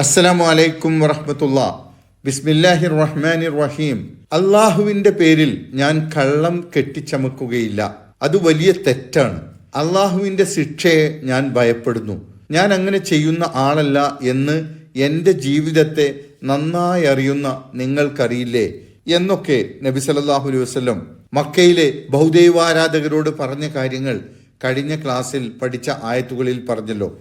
അസ്സലാമു അലൈക്കും വറഹമത്തുള്ള. ബിസ്മില്ലാഹിർ റഹ്മാനിർ റഹീം അള്ളാഹുവിന്റെ പേരിൽ ഞാൻ കള്ളം കെട്ടിച്ചമക്കുകയില്ല. അത് വലിയ തെറ്റാണ്. അള്ളാഹുവിന്റെ ശിക്ഷയെ ഞാൻ ഭയപ്പെടുന്നു. ഞാൻ അങ്ങനെ ചെയ്യുന്ന ആളല്ല എന്ന് എന്റെ ജീവിതത്തെ നന്നായി അറിയുന്ന നിങ്ങൾക്കറിയില്ലേ? എന്നൊക്കെ നബി സല്ലല്ലാഹു അലൈഹി വസ്ലം മക്കയിലെ ബഹുദൈവാരാധകരോട് പറഞ്ഞ കാര്യങ്ങൾ കഴിഞ്ഞ ക്ലാസ്സിൽ പഠിച്ച ആയത്തുകളിൽ പറഞ്ഞല്ലോ.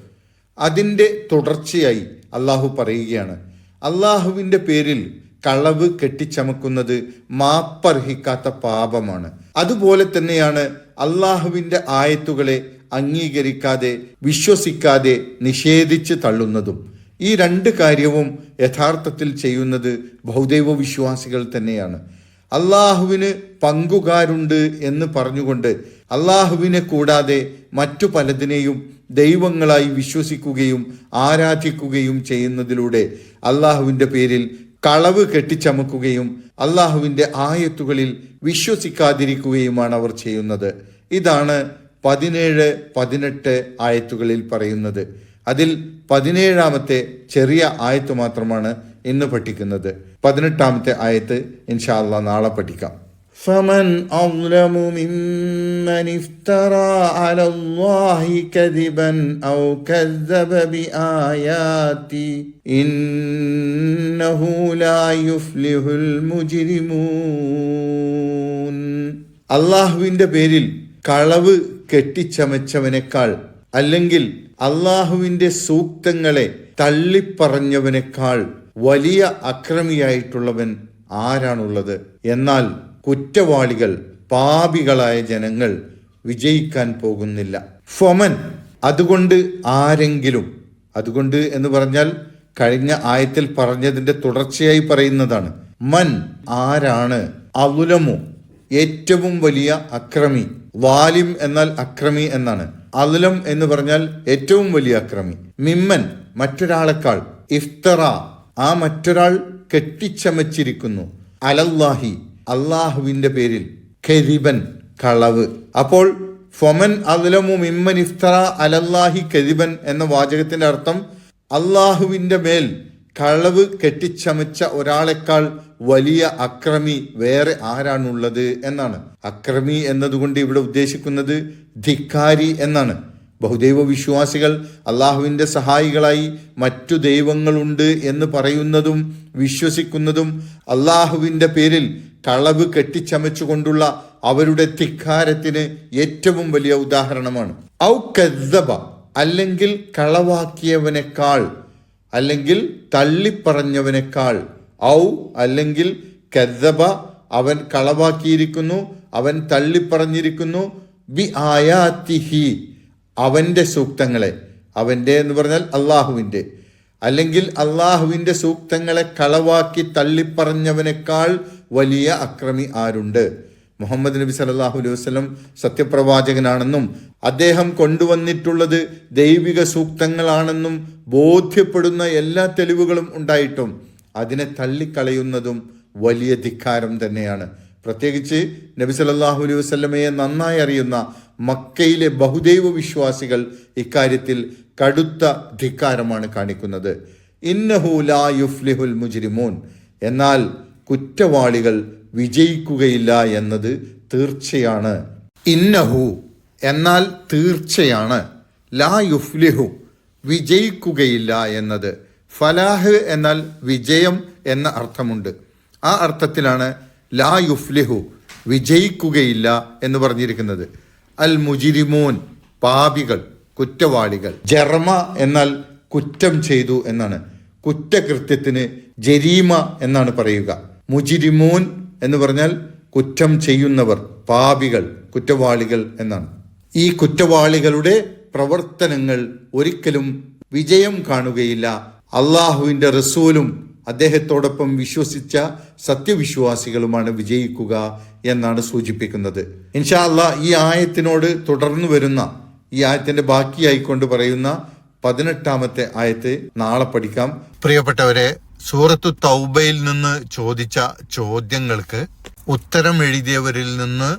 അതിന്റെ തുടർച്ചയായി അള്ളാഹു പറയുകയാണ്. അള്ളാഹുവിന്റെ പേരിൽ കളവ് കെട്ടിച്ചമക്കുന്നത് മാപ്പർഹിക്കാത്ത പാപമാണ്. അതുപോലെ തന്നെയാണ് അള്ളാഹുവിന്റെ ആയത്തുകളെ അംഗീകരിക്കാതെ വിശ്വസിക്കാതെ നിഷേധിച്ച് തള്ളുന്നതും. ഈ രണ്ട് കാര്യവും യഥാർത്ഥത്തിൽ ചെയ്യുന്നത് ബഹുദൈവ വിശ്വാസികൾ തന്നെയാണ്. അള്ളാഹുവിന് പങ്കുകാരുണ്ട് എന്ന് പറഞ്ഞുകൊണ്ട് അള്ളാഹുവിനെ കൂടാതെ മറ്റു പലതിനെയും ദൈവങ്ങളായി വിശ്വസിക്കുകയും ആരാധിക്കുകയും ചെയ്യുന്നതിലൂടെ അള്ളാഹുവിന്റെ പേരിൽ കളവ് കെട്ടിച്ചമക്കുകയും അള്ളാഹുവിന്റെ ആയത്തുകളിൽ വിശ്വസിക്കാതിരിക്കുകയുമാണ് അവർ ചെയ്യുന്നത്. ഇതാണ് പതിനേഴ് പതിനെട്ട് ആയത്തുകളിൽ പറയുന്നത്. അതിൽ പതിനേഴാമത്തെ ചെറിയ ആയത്ത് മാത്രമാണ് ഇന്ന് പഠിക്കുന്നത്. പതിനെട്ടാമത്തെ ആയത്ത് ഇൻഷാ അള്ളാഹ് നാളെ പഠിക്കാം فمن أظلم ممن افترى على الله كذبا أو كذب بآياتي إنه لا يفلح المجرمون അള്ളാഹുവിന്റെ പേരിൽ കളവ് കെട്ടിച്ചമച്ചവനേക്കാൾ അല്ലെങ്കിൽ അള്ളാഹുവിന്റെ സൂക്തങ്ങളെ തള്ളിപ്പറഞ്ഞവനേക്കാൾ വലിയ അക്രമിയായിട്ടുള്ളവൻ ആരാണുള്ളത്? എന്നാൽ കുറ്റവാളികൾ പാപികളായ ജനങ്ങൾ വിജയിക്കാൻ പോകുന്നില്ല. ഫൊമൻ അതുകൊണ്ട് ആരെങ്കിലും അതുകൊണ്ട് എന്ന് പറഞ്ഞാൽ കഴിഞ്ഞ ആയത്തിൽ പറഞ്ഞതിന്റെ തുടർച്ചയായി പറയുന്നതാണ്. മൻ ആരാണ്? അതുലമു ഏറ്റവും വലിയ അക്രമി. വാലിം എന്നാൽ അക്രമി എന്നാണ്. അതുലം എന്ന് പറഞ്ഞാൽ ഏറ്റവും വലിയ അക്രമി. മിമ്മൻ മറ്റൊരാളെക്കാൾ ഇഫ്തറ ആ മറ്റൊരാൾ കെട്ടിച്ചമച്ചിരിക്കുന്നു. അലല്ലാഹി അള്ളാഹുവിന്റെ പേരിൽ. കരിബൻ കളവ്. അപ്പോൾ ഫൊമൻ അലമു മിമ്മൻ ഇഫ്തറ അലല്ലാഹി കരിബൻ എന്ന വാചകത്തിന്റെ അർത്ഥം അള്ളാഹുവിന്റെ മേൽ കളവ് കെട്ടിച്ചമച്ച ഒരാളെക്കാൾ വലിയ അക്രമി വേറെ ആരാണുള്ളത് എന്നാണ്. അക്രമി എന്നതുകൊണ്ട് ഇവിടെ ഉദ്ദേശിക്കുന്നത് ധിക്കാരി എന്നാണ്. ബഹുദൈവ വിശ്വാസികൾ അള്ളാഹുവിന്റെ സഹായികളായി മറ്റു ദൈവങ്ങളുണ്ട് എന്ന് പറയുന്നതും വിശ്വസിക്കുന്നതും അള്ളാഹുവിന്റെ പേരിൽ കളവ് കെട്ടിച്ചമച്ചുകൊണ്ടുള്ള അവരുടെ ധിക്കാരത്തിന് ഏറ്റവും വലിയ ഉദാഹരണമാണ്. ഔ കദ്ദബ അല്ലെങ്കിൽ കളവാക്കിയവനേക്കാൾ അല്ലെങ്കിൽ തള്ളിപ്പറഞ്ഞവനേക്കാൾ. ഔ അല്ലെങ്കിൽ കദ്ദബ അവൻ കളവാക്കിയിരിക്കുന്നു അവൻ തള്ളിപ്പറഞ്ഞിരിക്കുന്നു. ബി ആയാത്തിഹി അവന്റെ സൂക്തങ്ങളെ അവന്റെ എന്ന് പറഞ്ഞാൽ അള്ളാഹുവിന്റെ അല്ലെങ്കിൽ അള്ളാഹുവിന്റെ സൂക്തങ്ങളെ കളവാക്കി തള്ളിപ്പറഞ്ഞവനേക്കാൾ വലിയ അക്രമി ആരുണ്ട്? മുഹമ്മദ് നബി സല്ലല്ലാഹു അലൈഹി വസ്ലം സത്യപ്രവാചകനാണെന്നും അദ്ദേഹം കൊണ്ടുവന്നിട്ടുള്ളത് ദൈവിക സൂക്തങ്ങളാണെന്നും ബോധ്യപ്പെടുന്ന എല്ലാ തെളിവുകളും ഉണ്ടായിട്ടും അതിനെ തള്ളിക്കളയുന്നതും വലിയ ധിക്കാരം തന്നെയാണ്. പ്രത്യേകിച്ച് നബി സല്ലല്ലാഹു അലൈഹി വസ്ലമയെ നന്നായി അറിയുന്ന മക്കയിലെ ബഹുദൈവ വിശ്വാസികൾ ഇക്കാര്യത്തിൽ കടുത്ത ധിക്കാരമാണ് കാണിക്കുന്നത്. ഇന്നഹു ലാ യുഫ്ലിഹുൽ മുജ്രിമൂൻ. എന്നാൽ കുറ്റവാളികൾ വിജയിക്കുകയില്ല എന്നത് തീർച്ചയാണ്. ഇന്നഹു എന്നാൽ തീർച്ചയാണ്. ലാ യുഫ്ലിഹു വിജയിക്കുകയില്ല എന്നത്. ഫലാഹ് എന്നാൽ വിജയം എന്ന അർത്ഥമുണ്ട്. ആ അർത്ഥത്തിലാണ് ലാ യുഫ്ലിഹു വിജയിക്കുകയില്ല എന്ന് പറഞ്ഞിരിക്കുന്നത്. അൽ മുജിരിമോൻ പാപികൾ കുറ്റവാളികൾ. ജർമ എന്നാൽ കുറ്റം ചെയ്തു എന്നാണ്. കുറ്റകൃത്യത്തിന് ജരീമ എന്നാണ് പറയുക. മുജിരിമോൻ എന്ന് പറഞ്ഞാൽ കുറ്റം ചെയ്യുന്നവർ പാപികൾ കുറ്റവാളികൾ എന്നാണ്. ഈ കുറ്റവാളികളുടെ പ്രവർത്തനങ്ങൾ ഒരിക്കലും വിജയം കാണുകയില്ല. അള്ളാഹുവിന്റെ റസൂലും അദ്ദേഹത്തോടൊപ്പം വിശ്വസിച്ച സത്യവിശ്വാസികളുമാണ് വിജയിക്കുക എന്നാണ് സൂചിപ്പിക്കുന്നത്. ഇൻഷാ അല്ല ഈ ആയത്തിനോട് തുടർന്നു വരുന്ന ഈ ആയത്തിന്റെ ബാക്കിയായിക്കൊണ്ട് പറയുന്ന പതിനെട്ടാമത്തെ ആയത്ത് നാളെ പഠിക്കാം. പ്രിയപ്പെട്ടവരെ സൂറത്തു തൗബയിൽ നിന്ന് ചോദിച്ച ചോദ്യങ്ങൾക്ക് ഉത്തരം എഴുതിയവരിൽ നിന്ന്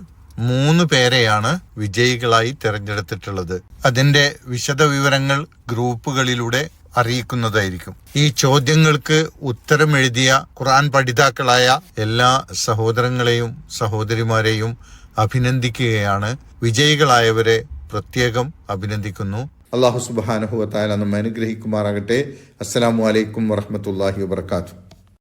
മൂന്ന് പേരെയാണ് വിജയികളായി തിരഞ്ഞെടുത്തിട്ടുള്ളത്. അതിന്റെ വിശദവിവരങ്ങൾ ഗ്രൂപ്പുകളിലൂടെ അറിയിക്കുന്നതായിരിക്കും. ഈ ചോദ്യങ്ങൾക്ക് ഉത്തരം എഴുതിയ ഖുർആൻ പഠിതാക്കളായ എല്ലാ സഹോദരങ്ങളെയും സഹോദരിമാരെയും അഭിനന്ദിക്കുകയാണ്. വിജയികളായവരെ പ്രത്യേകം അഭിനന്ദിക്കുന്നു. അള്ളാഹു സുബാനഹുവത്തായ നമ്മെ അനുഗ്രഹിക്കുമാറാകട്ടെ. അസ്സാം വലൈക്കും വറഹമത്തല്ലാഹി വബർക്കാത്തു